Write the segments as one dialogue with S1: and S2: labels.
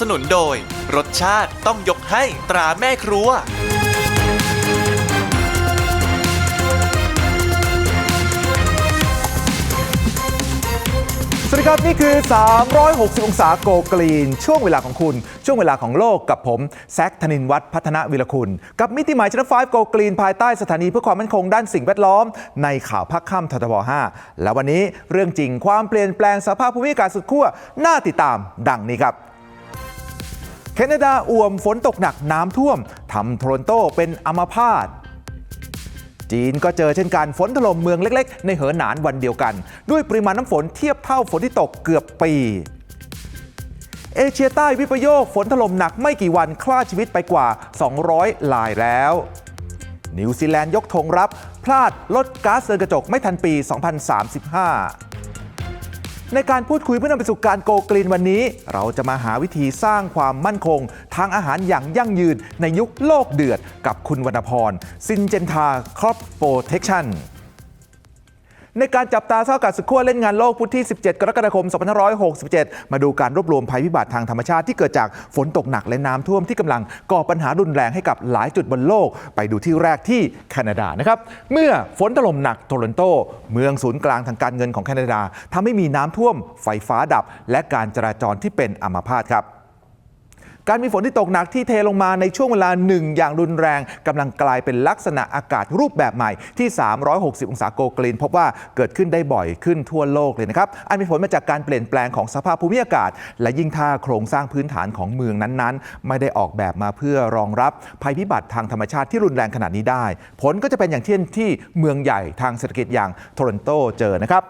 S1: สนุนโดย รสชาติต้องยกให้ตราแม่ครัว
S2: สวัสดีครับ นี่คือ 360 องศาโกกรีน ช่วงเวลาของคุณ ช่วงเวลาของโลกกับผม แซคธนินวัฒน์พัฒนวิรคุณ กับมิติหมายชนะ5โกกรีน ภายใต้สถานีเพื่อความมั่นคงด้านสิ่งแวดล้อม ในข่าวพักค่ำททบ 5 และวันนี้เรื่องจริงความเปลี่ยนแปลงสภาพภูมิอากาศสุดขั้วน่าติดตามดังนี้ครับ แคนาดาอ่วมฝนตกหนักน้ำท่วมทำโทรนโตเป็นอัมพาตจีนก็เจอเช่นกันฝนถล่มเมืองเล็กๆ ในเหอหนานวันเดียวกัน ด้วยปริมาณน้ำฝนเทียบเท่าฝนที่ตกเกือบปี เอเชียใต้วิปโยคฝนถล่มหนักไม่กี่วันฆ่าชีวิตไปกว่า 200 ลายแล้ว นิวซีแลนด์ยกธงรับ พลาดลดก๊าซเรือนกระจกไม่ทันปี 2035 ในการพูดคุยเพื่อนำไปสู่การโกกรีนวันนี้ เราจะมาหาวิธีสร้างความมั่นคง ทางอาหารอย่างยั่งยืนในยุคโลกเดือด กับคุณวรรณพรซินเจนทาครอปโปรเทคชั่น ในการจับตาเท่ากับสุดขั้วเล่นงานโลกพุธที่ 17 กรกฎาคม 2567 มาดูการรวบรวมภัยพิบัติทางธรรมชาติที่เกิดจากฝนตกหนักและน้ำท่วมที่กำลังก่อปัญหารุนแรงให้กับหลายจุดบนโลก ไปดูที่แรกที่แคนาดานะครับ เมื่อฝนถล่มหนักโทรอนโต เมืองศูนย์กลางทางการเงินของแคนาดาทำให้มีน้ำท่วม ไฟฟ้าดับ และการจราจรที่เป็นอัมพาตครับ การมีฝนที่ตกหนักที่เทลงมาในช่วงเวลาหนึ่งอย่างรุนแรงกำลังกลายเป็นลักษณะอากาศรูปแบบใหม่ที่ 360 องศาโกกรีนพบว่าเกิดขึ้นได้บ่อยขึ้นทั่วโลกเลยนะครับ อันเป็นผลมาจากการเปลี่ยนแปลงของสภาพภูมิอากาศ และยิ่งถ้าโครงสร้างพื้นฐานของเมืองนั้นๆ ไม่ได้ออกแบบมาเพื่อรองรับภัยพิบัติทางธรรมชาติที่รุนแรงขนาดนี้ได้ ผลก็จะเป็นอย่างเช่นที่เมืองใหญ่ทางเศรษฐกิจอย่างโทรอนโตเจอนะครับ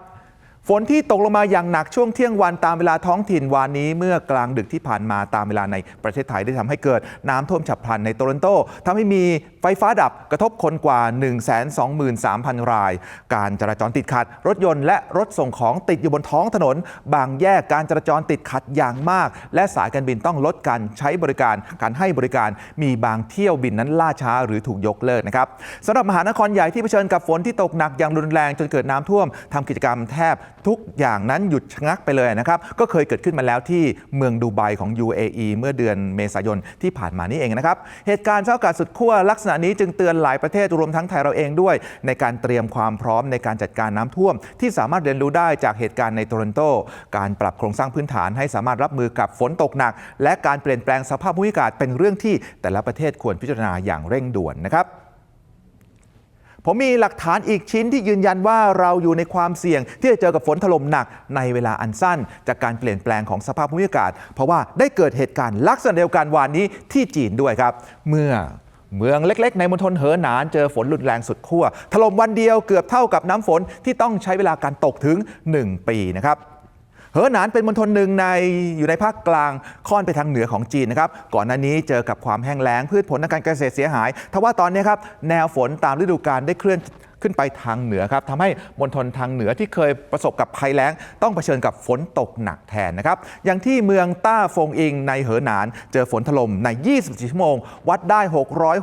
S2: ฝนที่ตกลงมาอย่างหนักช่วงเที่ยงวันตามเวลาท้องถิ่นวานนี้เมื่อกลางดึกที่ผ่านมาตามเวลาในประเทศไทยได้ทำให้เกิดน้ำท่วมฉับพลันในโตรอนโตทำให้มีไฟฟ้าดับกระทบคนกว่า 123,000 ราย การจราจรติดขัด รถยนต์และรถส่งของติดอยู่บนท้องถนน บางแยกการจราจรติดขัดอย่างมาก และสายการบินต้องลดการใช้บริการ การให้บริการมีบางเที่ยวบินนั้นล่าช้าหรือถูกยกเลิกนะครับสำหรับมหานครใหญ่ที่เผชิญกับฝนที่ตกหนักอย่างรุนแรงจนเกิดน้ำท่วมทำกิจกรรมแทบทุกอย่างนั้นหยุดชะงักไปเลยนะครับ ก็เคยเกิดขึ้นมาแล้วที่เมืองดูไบของ UAE เมื่อเดือนเมษายนที่ผ่านมานี่เองนะครับ เหตุการณ์เช้าอากาศสุดขั้วลักษณะนี้จึงเตือนหลายประเทศรวมทั้งไทยเราเองด้วย ในการเตรียมความพร้อมในการจัดการน้ำท่วม ที่สามารถเรียนรู้ได้จากเหตุการณ์ในโตรอนโต การปรับโครงสร้างพื้นฐานให้สามารถรับมือกับฝนตกหนัก และการเปลี่ยนแปลงสภาพภูมิอากาศเป็นเรื่องที่แต่ละประเทศควรพิจารณาอย่างเร่งด่วนนะครับ ผมมีหลักฐานอีกชิ้นที่ยืนยันว่าเราอยู่ในความเสี่ยง ที่จะเจอกับฝนถล่มหนักในเวลาอันสั้น จากการเปลี่ยนแปลงของสภาพภูมิอากาศ เพราะว่าได้เกิดเหตุการณ์ลักษณะเดียวกันวานนี้ที่จีนด้วยครับ เมื่อเมืองเล็ก ๆ ในมณฑลเหอหนานเจอฝนรุนแรงสุดขั้วถล่มวันเดียวเกือบเท่ากับน้ำฝนที่ต้องใช้เวลาการตกถึง 1 ปีนะครับ เหอหนานเป็นมณฑลหนึ่งในอยู่ในภาคกลางค่อนไปทางเหนือของจีนนะครับก่อนหน้านี้เจอกับความแห้งแล้งพืชผลทางการเกษตรเสียหายทว่าตอนนี้ครับแนวฝนตามฤดูกาลได้เคลื่อน ขึ้นไปทางเหนือครับทำให้มณฑลทางเหนือที่เคยประสบกับภัยแล้ง ต้องเผชิญกับฝนตกหนักแทนนะครับ อย่างที่เมืองต้าฟงอิงในเหอหนาน เจอฝนถล่มใน 24 ชั่วโมง วัดได้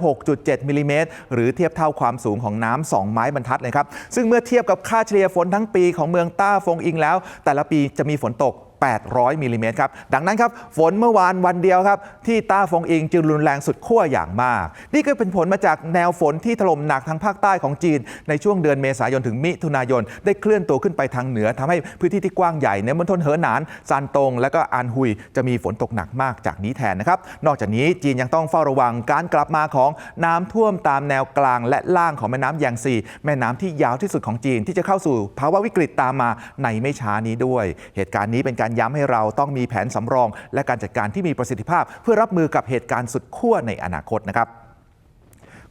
S2: 606.7มิลลิเมตรหรือเทียบเท่าความสูงของน้ำสองไม้บรรทัดเลยครับ ซึ่งเมื่อเทียบกับค่าเฉลี่ยฝนทั้งปีของเมืองต้าฟงอิงแล้ว แต่ละปีจะมีฝนตก 800มิลลิเมตรครับ ดังนั้นครับ ฝนเมื่อวานวันเดียวครับ ที่ต้าฟงอิงจึงรุนแรงสุดขั้วอย่างมาก นี่ก็เป็นผลมาจากแนวฝนที่ถล่มหนักทางภาคใต้ของจีน ในช่วงเดือนเมษายนถึงมิถุนายน ได้เคลื่อนตัวขึ้นไปทางเหนือทำให้พื้นที่ที่กว้างใหญ่ในมณฑลเหอหนานซานตง และก็อานฮุยจะมีฝนตกหนักมากจากนี้แทนนะครับ นอกจากนี้จีนยังต้องเฝ้าระวังการกลับมาของน้ำท่วมตามแนวกลางและล่างของแม่น้ำยงซีแม่น้ำที่ยาวที่สุดของจีนที่จะเข้าสู่ภาวะวิกฤตตามมาในไม่ช้านี้ด้วย เหตุการณ์นี้เป็นการย้ำให้เราต้องมีแผนสำรอง และการจัดการที่มีประสิทธิภาพ เพื่อรับมือกับเหตุการณ์สุดขั้วในอนาคตนะครับ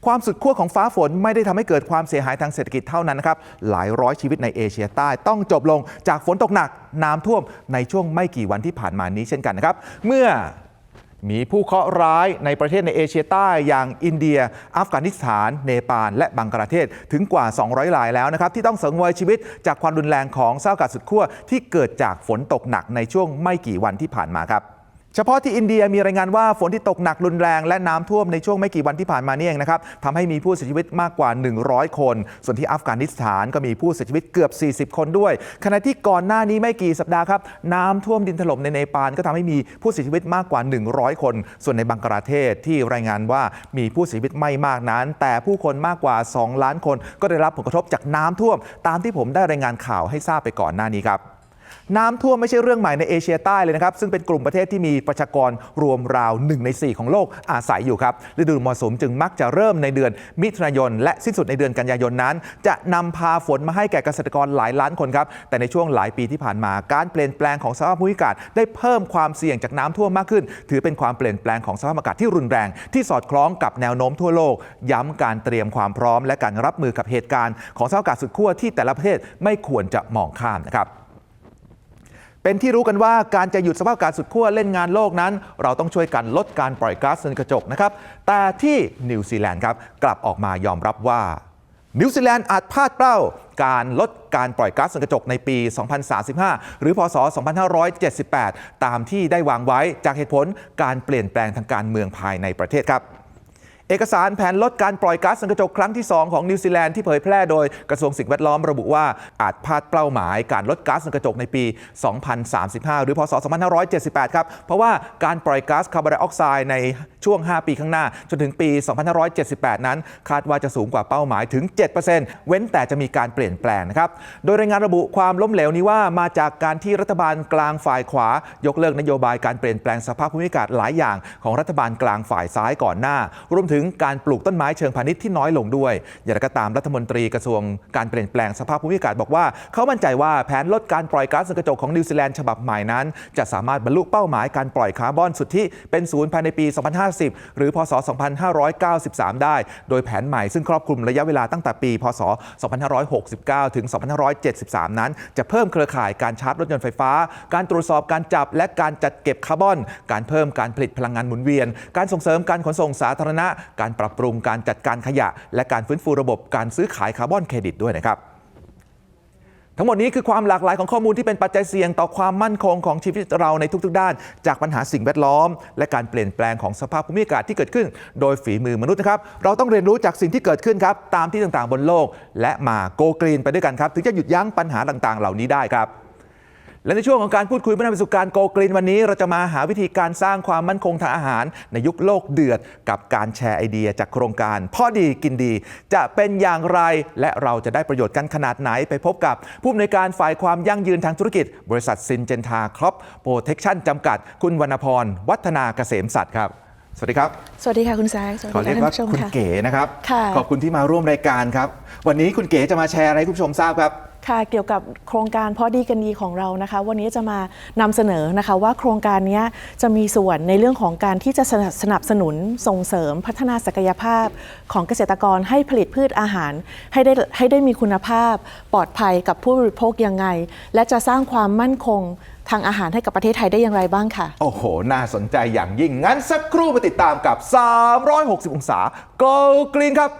S2: ความสุดขั้วของฟ้าฝนไม่ได้ทำให้เกิดความเสียหายทางเศรษฐกิจเท่านั้นนะครับ หลายร้อยชีวิตในเอเชียใต้ต้องจบลงจากฝนตกหนักน้ำท่วมในช่วงไม่กี่วันที่ผ่านมานี้เช่นกันนะครับ เมื่อ มีผู้เคราะห์ร้ายในประเทศในเอเชียใต้อย่างอินเดีย อัฟกานิสถาน เนปาล และบังกลาเทศถึงกว่า 200รายแล้วนะครับ ที่ต้องสังเวยชีวิตจากความรุนแรงของเศร้าอากาศสุดขั้วที่เกิดจากฝนตกหนักในช่วงไม่กี่วันที่ผ่านมาครับ เฉพาะที่อินเดียมีรายงานว่าฝนที่ตกหนักรุนแรงและน้ำท่วมในช่วงไม่กี่วันที่ผ่านมานี่เองนะครับทำให้มีผู้เสียชีวิตมากกว่า 100 คน ส่วนที่อัฟกานิสถานก็มีผู้เสียชีวิตเกือบ 40 คนด้วย ขณะที่ก่อนหน้านี้ไม่กี่สัปดาห์ครับน้ำท่วมดินถล่มในเนปาลก็ทำให้มีผู้เสียชีวิตมากกว่า 100 คน ส่วนในบังกลาเทศที่รายงานว่ามีผู้เสียชีวิตไม่มากนั้น แต่ผู้คนมากกว่า 2 ล้านคน ก็ได้รับผลกระทบจากน้ำท่วม ตามที่ผมได้รายงานข่าวให้ทราบไปก่อนหน้านี้ครับ น้ำท่วมไม่ใช่เรื่องใหม่ในเอเชียใต้เลยนะครับ ซึ่งเป็นกลุ่มประเทศที่มีประชากรรวมราว 1 ใน 4 ของโลกอาศัยอยู่ครับ ฤดูมรสุมจึงมักจะเริ่มในเดือนมิถุนายน และสิ้นสุดในเดือนกันยายนนั้น จะนำพาฝนมาให้แก่เกษตรกรหลายล้านคนครับ แต่ในช่วงหลายปีที่ผ่านมาการเปลี่ยนแปลงของสภาพภูมิอากาศได้เพิ่มความเสี่ยงจากน้ำท่วมมากขึ้น ถือเป็นความเปลี่ยนแปลงของสภาพอากาศที่รุนแรง ที่สอดคล้องกับแนวโน้มทั่วโลก ย้ำการเตรียมความพร้อม และการรับมือกับเหตุการณ์ของสภาพอากาศสุดขั้วที่แต่ละประเทศไม่ควรจะมองข้ามนะครับ เป็นที่รู้กันว่าการจะหยุดสภาพอากาศสุดขั้วเล่นงานโลกนั้น เราต้องช่วยกันลดการปล่อยก๊าซเรือนกระจกนะครับ แต่ที่นิวซีแลนด์ครับกลับออกมายอมรับว่า นิวซีแลนด์อาจพลาดเป้า การลดการปล่อยก๊าซเรือนกระจกในปี 2035 หรือพศ 2578 ตามที่ได้วางไว้จากเหตุผลการเปลี่ยนแปลงทางการเมืองภายในประเทศครับ เอกสารแผนลดการปล่อยก๊าซเรือนกระจกครั้งที่ 2 ของนิวซีแลนด์ที่เผยแพร่โดยกระทรวงสิ่งแวดล้อมระบุว่าอาจพลาดเป้าหมายการลดก๊าซเรือนกระจกในปี 2035 หรือพศ 2578 ครับ เพราะว่าการปล่อยก๊าซคาร์บอนไดออกไซด์ในช่วง 5 ปีข้างหน้า จนถึงปี 2578 นั้น คาดว่าจะสูงกว่าเป้าหมายถึง 7%เว้นแต่จะมีการเปลี่ยนแปลงนะครับ โดยรายงานระบุความล้มเหลวนี้ว่ามาจากการที่รัฐบาลกลางฝ่ายขวา ยกเลิกนโยบายการเปลี่ยนแปลงสภาพภูมิอากาศหลายอย่างของรัฐบาลกลางฝ่ายซ้ายก่อนหน้ารวมถึงึงการปลูกต้นไม้เชิงพาณิชย์ที่น้อยลงด้วย อย่างไรก็ตามรัฐมนตรีกระทรวงการเปลี่ยนแปลงสภาพภูมิอากาศบอกว่า เขามั่นใจว่าแผนลดการปล่อยก๊าซเรือนกระจกของนิวซีแลนด์ฉบับใหม่นั้น จะสามารถบรรลุเป้าหมายการปล่อยคาร์บอนสุทธิเป็นศูนย์ภายในปี 2050 หรือพศ 2593 ได้ โดยแผนใหม่ซึ่งครอบคลุมระยะเวลาตั้งแต่ปี พศ 2569 ถึง 2573 นั้น จะเพิ่มเครือข่ายการชาร์จรถยนต์ไฟฟ้า การตรวจสอบการจับและการจัดเก็บคาร์บอน การเพิ่มการผลิตพลังงานหมุนเวียน การส่งเสริมการขนส่งสาธารณะการปรับปรุงการจัดการขยะ และการฟื้นฟูระบบการซื้อขายคาร์บอนเครดิตด้วยนะครับทั้งหมดนี้คือความหลากหลายของข้อมูลที่เป็นปัจจัยเสี่ยงต่อความมั่นคงของชีวิตเราในทุกๆ ด้าน จากปัญหาสิ่งแวดล้อม และการเปลี่ยนแปลงของสภาพภูมิอากาศที่เกิดขึ้น โดยฝีมือมนุษย์นะครับ เราต้องเรียนรู้จากสิ่งที่เกิดขึ้นครับ ตามที่ต่างๆบนโลก และมาโกกรีนไปด้วยกันครับ ถึงจะหยุดยั้งปัญหาต่างๆ เหล่านี้ได้ครับ และในช่วงของการพูดคุยเพื่อนำไปสู่การโกกรีนวันนี้ เราจะมาหาวิธีการสร้างความมั่นคงทางอาหาร ในยุคโลกเดือด กับการแชร์ไอเดียจากโครงการพ่อดีกินดี จะเป็นอย่างไร และเราจะได้ประโยชน์กันขนาดไหนไปพบกับ ผู้อำนวยการฝ่ายความยั่งยืนทางธุรกิจ บริษัทซินเจนทาครอปโปรเทคชั่นจำกัด คุณวรรณพรวัฒนาเกษมสัตว์ครับ สวัสดีครับ
S3: สวัสดีค่ะคุณแซคสวัส
S2: ขอ
S3: ดี
S2: เรียก
S3: ค่ะ
S2: ว่า
S3: ท่านผู้ชม
S2: คุณ
S3: ค่ะ
S2: เก๋นะครับ
S3: ค่ะ
S2: ขอบคุณที่มาร่วมรายการครับ วันนี้คุณเก๋จะมาแชร์อะไรให้คุณผู้ชมทราบครับ
S3: ค่ะเกี่ยวกับโครงการพอดีกันดีของเรานะคะ วันนี้จะมานำเสนอนะคะว่าโครงการนี้จะมีส่วนในเรื่องของการที่จะสนับสนับสนุนส่งเสริมพัฒนาศักยภาพของเกษตรกรให้ผลิตพืชอาหาร ให้ได้ให้ได้มีคุณภาพ ปลอดภัยกับผู้บริโภคยังไง และจะสร้างความมั่นคงทางอาหารให้กับประเทศไทยได้อย่างไรบ้างค่ะ
S2: โอ้โห น่าสนใจอย่างยิ่งงั้นสักครู่มาติดตามกับ 360 องศา Go Green ครับ